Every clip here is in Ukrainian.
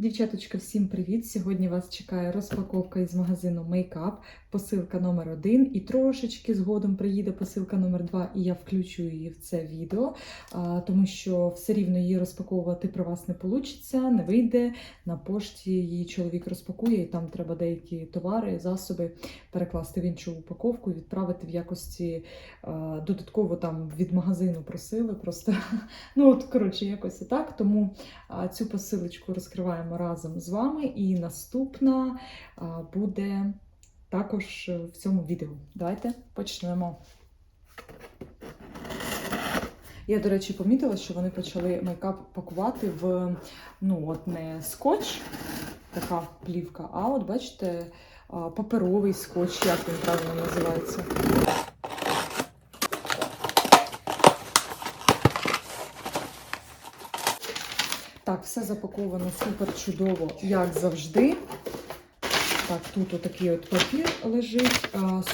Дівчаточка, всім привіт! Сьогодні вас чекає розпаковка із магазину Makeup, посилка номер 1 і трошечки згодом приїде посилка номер 2 і я включу її в це відео, тому що все рівно її розпаковувати при вас не вийде, не вийде. На пошті її чоловік розпакує, і там треба деякі товари, засоби перекласти в іншу упаковку і відправити в якості додатково там від магазину просили. Просто ну от коротше, якось і так. Тому цю посилочку розкриваємо разом з вами, і наступна буде також в цьому відео. Давайте почнемо. Я, до речі, помітила, що вони почали мейкап пакувати в ну, от не скотч, така плівка, а от бачите, паперовий скотч, як він правильно називається. Все запаковано супер чудово, як завжди. Так, тут отакий от папір лежить.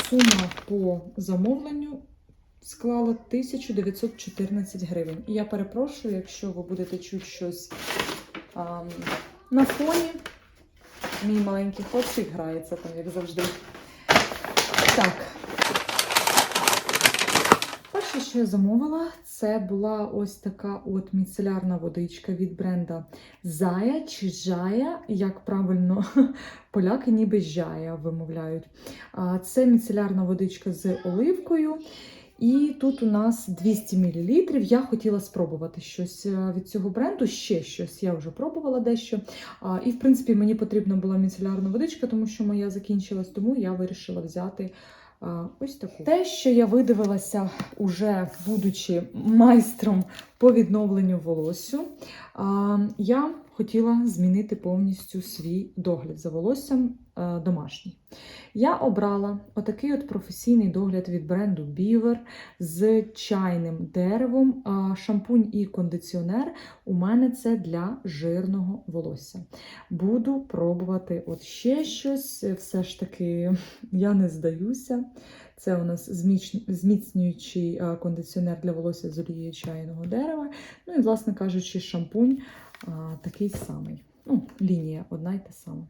Сума по замовленню склала 1914 гривень. І я перепрошую, якщо ви будете чути щось а, на фоні. Мій маленький хлопчик грається там, як завжди. Так. Перше, що я замовила, це була ось така от міцелярна водичка від бренда Зая чи Жая, як правильно поляки ніби Жая вимовляють. Це міцелярна водичка з оливкою. І тут у нас 200 мл. Я хотіла спробувати щось е, від цього бренду, ще щось. Я вже пробувала дещо. І, в принципі, мені потрібна була міцелярна водичка, тому що моя закінчилась, тому я вирішила взяти. Ось таку. Те, що я видивилася, уже будучи майстром по відновленню волосю, я хотіла змінити повністю свій догляд за волоссям а, домашній. Я обрала отакий от професійний догляд від бренду Beaver з чайним деревом. А, Шампунь і кондиціонер у мене це для жирного волосся. Буду пробувати от ще щось. Все ж таки, я не здаюся. Це у нас зміцнюючий кондиціонер для волосся з олією чайного дерева. Ну і, власне кажучи, шампунь такий самий. Ну, лінія одна й та сама.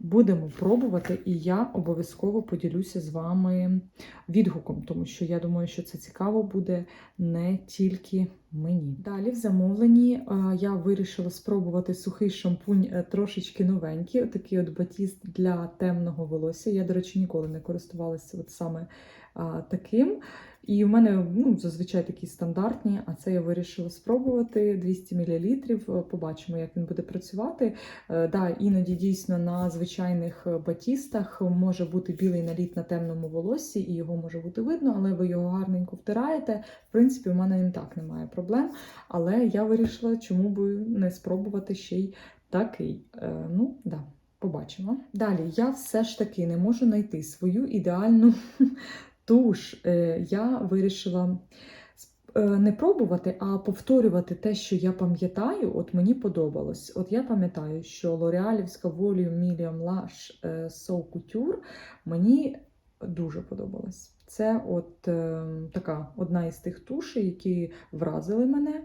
Будемо пробувати, і я обов'язково поділюся з вами відгуком, тому що я думаю, що це цікаво буде не тільки мені. Далі в замовленні е, я вирішила спробувати сухий шампунь е, трошечки новенький, отакий от батіст для темного волосся. Я, до речі, ніколи не користувалася от саме таким. І в мене ну, зазвичай такі стандартні, а це я вирішила спробувати 200 мл. Побачимо, як він буде працювати. Е, Да, іноді дійсно на звичайних батістах може бути білий наліт на темному волоссі, і його може бути видно, але ви його гарненько втираєте. В принципі, у мене ним так немає проблем. Але я вирішила, чому би не спробувати ще й такий. Е, Ну, да. Побачимо. Далі я все ж таки не можу знайти свою ідеальну туш. Е, Я вирішила е, не пробувати, а повторювати те, що я пам'ятаю, от мені подобалось. От я пам'ятаю, що Лореалівська Volume Medium Lash So Couture мені дуже подобалось. Це от е, така одна із тих тушей, які вразили мене.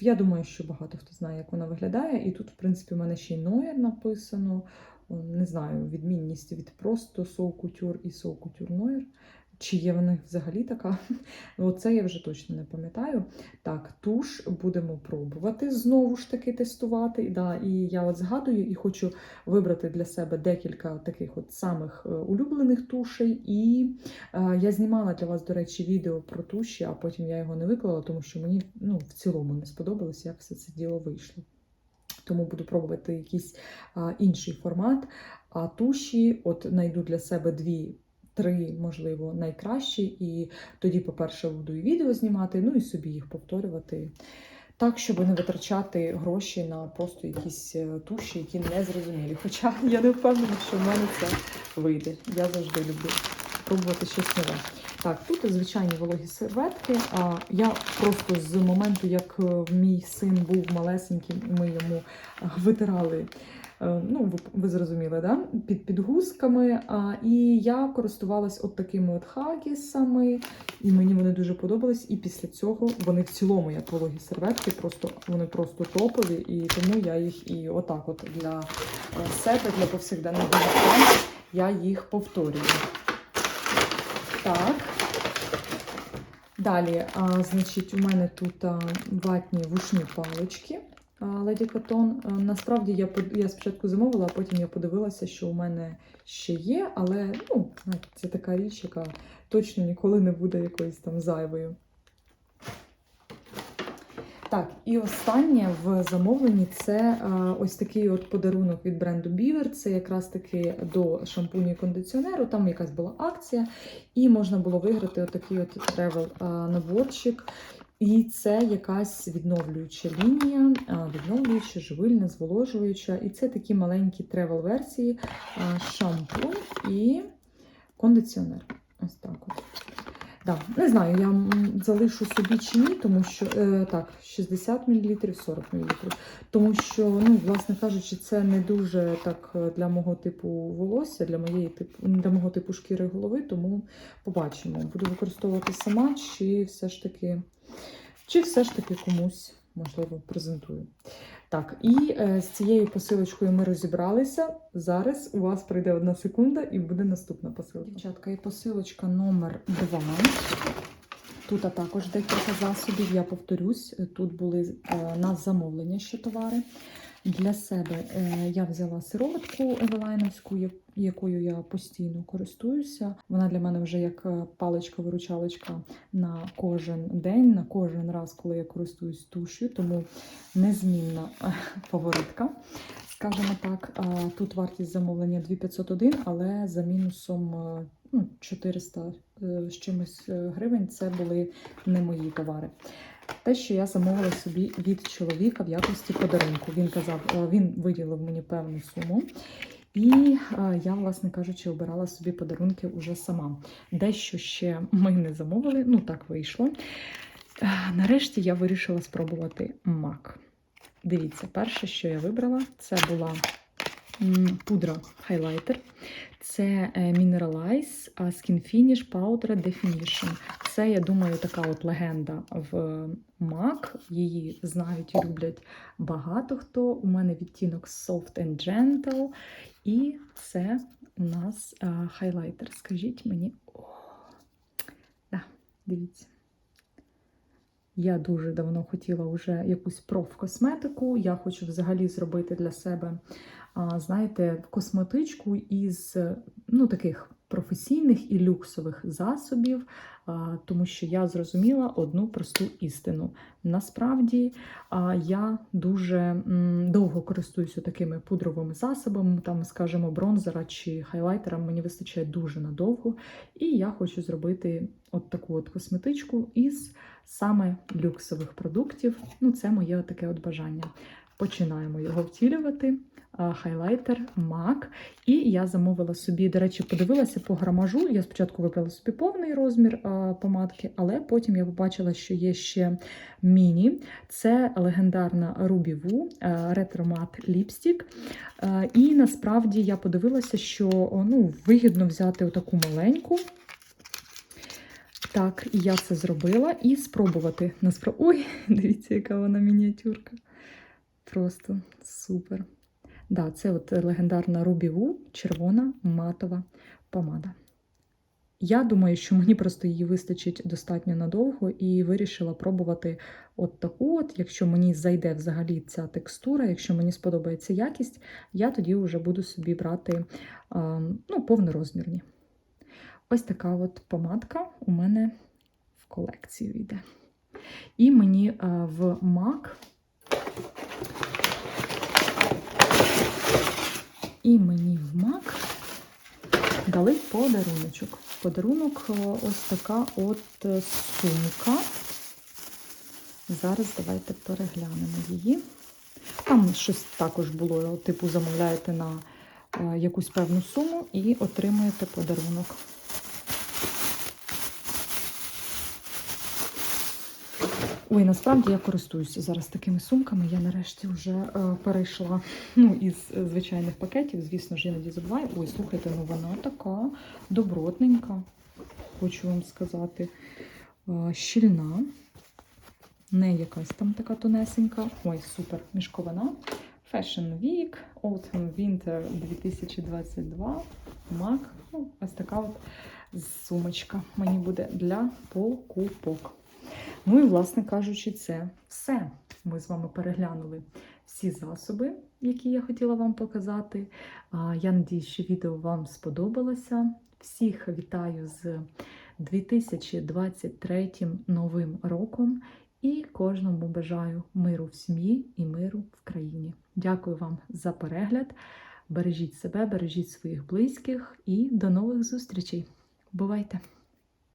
Я думаю, що багато хто знає, як вона виглядає. І тут, в принципі, в мене ще й Noir написано. Не знаю, відмінність від просто Couture і Couture Noir. Чи є в них взагалі така? Ну, Оце я вже точно не пам'ятаю. Так, туш будемо пробувати знову ж таки тестувати. Да, І я от згадую і хочу вибрати для себе декілька таких от самих е, улюблених тушей. І е, я знімала для вас, до речі, відео про туші, а потім я його не виклала, тому що мені ну, в цілому не сподобалось, як все це діло вийшло. Тому буду пробувати якийсь а, інший формат. А туші, от знайду для себе дві три, можливо, найкращі. І тоді, по-перше, буду і відео знімати, ну і собі їх повторювати. Так, щоб не витрачати гроші на просто якісь е, туші, які не зрозумілі. Хоча я не впевнена, що в мене це вийде. Я завжди люблю пробувати щось нове. Так, тут звичайні вологі серветки. А я просто з моменту, як е, мій син був малесеньким, ми йому витирали ну, ви, зрозуміли, да? під підгузками. А, і я користувалась от такими от хагісами, і мені вони дуже подобались. І після цього вони в цілому як вологі серветки, просто вони просто топові, і тому я їх і отак, от для е, себе, для повсякденного життя, я їх повторюю. Так. Далі, а, значить, у мене тут а, ватні вушні палички. Леді Катон. Насправді я я спочатку замовила, а потім я подивилася, що у мене ще є, але ну, це така річ, яка точно ніколи не буде якоюсь там зайвою. Так, і останнє в замовленні це е, ось такий от подарунок від бренду Beaver. Це якраз таки до шампуню і кондиціонеру. Там якась була акція, і можна було виграти отакий от тревел наборчик. І це якась відновлююча лінія, відновлююча, живильна, зволожуюча. І це такі маленькі тревел-версії, шампунь і кондиціонер. Ось так от. Да, не знаю, я залишу собі чи ні, тому що е, так, 60 мл, 40 мл. Тому що, ну, власне кажучи, це не дуже так е, для мого типу волосся, для моєї типу, для мого типу шкіри голови, тому побачимо, буду використовувати сама, чи все ж таки, чи все ж таки комусь, можливо, презентую. Так, і е, з цією посилочкою ми розібралися. Зараз у вас прийде одна секунда і буде наступна посилка. Дівчатка, і посилочка номер 2. Тут а також декілька засобів. Я повторюсь, тут були е, на замовлення ще товари. Для себе е, я взяла сироватку евелайновську, якою я постійно користуюся. Вона для мене вже як е, паличка-виручалочка на кожен день, на кожен раз, коли я користуюсь тушю, тому незмінна е, фаворитка. Скажімо так, тут вартість замовлення 2501, але за мінусом е, ну, 400 е, з чимось гривень це були не мої товари. Те, що я замовила собі від чоловіка в якості подарунку. Він казав, е, він виділив мені певну суму. І е, я, власне кажучи, обирала собі подарунки уже сама. Дещо ще ми не замовили, ну так вийшло. Е, Нарешті я вирішила спробувати мак. Дивіться, перше, що я вибрала, це була пудра хайлайтер. Це е, Mineralize Skin Finish Powder Definition. Це, я думаю, така от легенда в MAC. Її знають і люблять багато хто. У мене відтінок Soft and Gentle. І це у нас хайлайтер. Скажіть мені. Да, дивіться. Я дуже давно хотіла вже якусь профкосметику. Я хочу взагалі зробити для себе, знаєте, косметичку із ну, таких професійних і люксових засобів, тому що я зрозуміла одну просту істину. Насправді я дуже довго користуюся такими пудровими засобами, там, скажімо, бронзера чи хайлайтера мені вистачає дуже надовго. І я хочу зробити от таку от косметичку із саме люксових продуктів. Ну, це моє таке от бажання. Починаємо його втілювати. А, Хайлайтер MAC. І я замовила собі, до речі, подивилася по грамажу. Я спочатку вибрала собі повний розмір помадки, але потім я побачила, що є ще міні. Це легендарна Ruby Woo ретромат ліпстік. І насправді я подивилася, що ну, вигідно взяти отаку маленьку. Так, і я це зробила і спробувати. Ой, дивіться, яка вона мініатюрка. Просто супер. Да, це от легендарна Ruby Woo червона матова помада. Я думаю, що мені просто її вистачить достатньо надовго і вирішила пробувати от таку от. Якщо мені зайде взагалі ця текстура, якщо мені сподобається якість, я тоді вже буду собі брати ну, повнорозмірні. Ось така от помадка у мене в колекцію йде. І мені в MAC І мені в МАК дали подаруночок. Подарунок е, ось така от е, сумка. Зараз давайте переглянемо її. Там щось також було, типу, замовляєте на е, якусь певну суму і отримуєте подарунок. Ой, насправді я користуюся зараз такими сумками. Я нарешті вже е, перейшла ну, із е, звичайних пакетів. Звісно ж, іноді забуваю. Ой, слухайте, ну вона така добротненька, хочу вам сказати. Е, щільна. Не якась там така тонесенька. Ой, супер, мішкована. Fashion Week, Autumn Winter 2022. MAC. Ну, ось така от сумочка мені буде для покупок. Ну і, власне кажучи, це все. Ми з вами переглянули всі засоби, які я хотіла вам показати. Я надіюсь, що відео вам сподобалося. Всіх вітаю з 2023 новим роком і кожному бажаю миру в сім'ї і миру в країні. Дякую вам за перегляд. Бережіть себе, бережіть своїх близьких і до нових зустрічей. Бувайте!